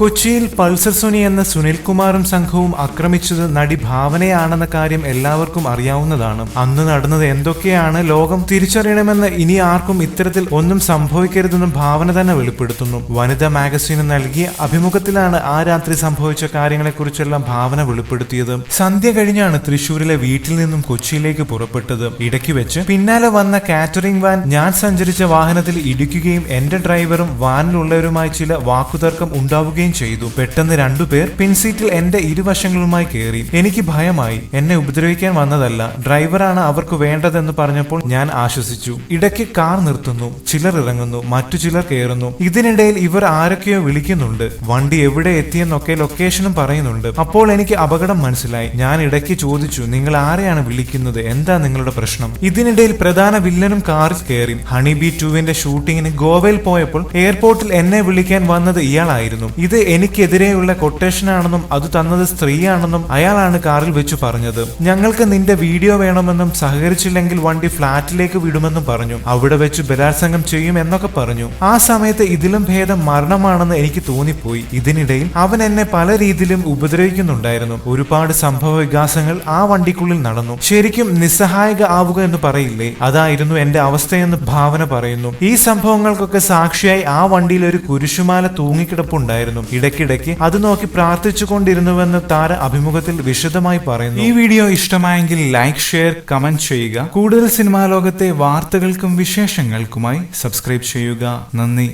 കൊച്ചിയിൽ പൾസർ സുനി എന്ന സുനിൽകുമാറും സംഘവും ആക്രമിച്ചത് നടി ഭാവനയാണെന്ന കാര്യം എല്ലാവർക്കും അറിയാവുന്നതാണ്. അന്ന് നടന്നത് എന്തൊക്കെയാണ് ലോകം തിരിച്ചറിയണമെന്ന് ഇനി ആർക്കും ഇത്തരത്തിൽ ഒന്നും സംഭവിക്കരുതെന്നും ഭാവന തന്നെ വെളിപ്പെടുത്തുന്നു. വനിതാ മാഗസീന് നൽകിയ അഭിമുഖത്തിലാണ് ആ രാത്രി സംഭവിച്ച കാര്യങ്ങളെക്കുറിച്ചെല്ലാം ഭാവന വെളിപ്പെടുത്തിയത്. സന്ധ്യ കഴിഞ്ഞാണ് തൃശൂരിലെ വീട്ടിൽ നിന്നും കൊച്ചിയിലേക്ക് പുറപ്പെട്ടത്. ഇടയ്ക്ക് വെച്ച് പിന്നാലെ വന്ന കാറ്ററിംഗ് വാൻ ഞാൻ സഞ്ചരിച്ച വാഹനത്തിൽ ഇടിക്കുകയും എന്റെ ഡ്രൈവറും വാനിലുള്ളവരുമായി ചില വാക്കുതർക്കം ഉണ്ടാവുകയും ചെയ്തു. പെട്ടെന്ന് രണ്ടുപേർ പിൻസീറ്റിൽ എന്റെ ഇരുവശങ്ങളുമായി കയറി എനിക്ക് ഭയമായി. എന്നെ ഉപദ്രവിക്കാൻ വന്നതല്ല. ഡ്രൈവറാണ് അവർക്ക് വേണ്ടതെന്ന് പറഞ്ഞപ്പോൾ ഞാൻ ആശ്വസിച്ചു. ഇടയ്ക്ക് കാർ നിർത്തുന്നു. ചിലർ ഇറങ്ങുന്നു. മറ്റു ചിലർ കയറുന്നു. ഇതിനിടയിൽ ഇവർ ആരൊക്കെയോ വിളിക്കുന്നുണ്ട്. വണ്ടി എവിടെ എത്തിയെന്നൊക്കെ ലൊക്കേഷനും പറയുന്നുണ്ട്. അപ്പോൾ എനിക്ക് അപകടം മനസ്സിലായി. ഞാൻ ഇടയ്ക്ക് ചോദിച്ചു നിങ്ങൾ ആരെയാണ് വിളിക്കുന്നത്? എന്താ നിങ്ങളുടെ പ്രശ്നം? ഇതിനിടയിൽ പ്രധാന വില്ലനും കാറിൽ കയറി. ഹണി ബി ടുവിന്റെ ഷൂട്ടിങ്ങിന് ഗോവയിൽ പോയപ്പോൾ എയർപോർട്ടിൽ എന്നെ വിളിക്കാൻ വന്നത് ഇയാളായിരുന്നു. എനിക്കെതിരെയുള്ള കൊട്ടേഷനാണെന്നും അത് തന്നത് സ്ത്രീയാണെന്നും അയാളാണ് കാറിൽ വെച്ചു പറഞ്ഞത്. ഞങ്ങൾക്ക് നിന്റെ വീഡിയോ വേണമെന്നും സഹകരിച്ചില്ലെങ്കിൽ വണ്ടി ഫ്ളാറ്റിലേക്ക് വിടുമെന്നും പറഞ്ഞു. അവിടെ വെച്ച് ബലാത്സംഗം ചെയ്യും എന്നൊക്കെ പറഞ്ഞു. ആ സമയത്ത് ഇതിലും ഭേദം മരണമാണെന്ന് എനിക്ക് തോന്നിപ്പോയി. ഇതിനിടയിൽ അവൻ എന്നെ പല രീതിയിലും ഉപദ്രവിക്കുന്നുണ്ടായിരുന്നു. ഒരുപാട് സംഭവ വികാസങ്ങൾ ആ വണ്ടിക്കുള്ളിൽ നടന്നു. ശരിക്കും നിസ്സഹായക ആവുക എന്ന് പറയില്ലേ? അതായിരുന്നു എന്റെ അവസ്ഥയെന്ന് ഭാവന പറയുന്നു. ഈ സംഭവങ്ങൾക്കൊക്കെ സാക്ഷിയായി ആ വണ്ടിയിൽ ഒരു കുരിശുമാല തൂങ്ങിക്കിടപ്പുണ്ടായിരുന്നു. ഇടയ്ക്കിടയ്ക്ക് അത് നോക്കി പ്രാർത്ഥിച്ചുകൊണ്ടിരുന്നുവെന്ന് താര അഭിമുഖത്തിൽ വിശദമായി പറയുന്നു. ഈ വീഡിയോ ഇഷ്ടമായെങ്കിൽ ലൈക്ക് ഷെയർ കമന്റ് ചെയ്യുക. കൂടുതൽ സിനിമാ ലോകത്തെ വാർത്തകൾക്കും വിശേഷങ്ങൾക്കുമായി സബ്സ്ക്രൈബ് ചെയ്യുക. നന്ദി.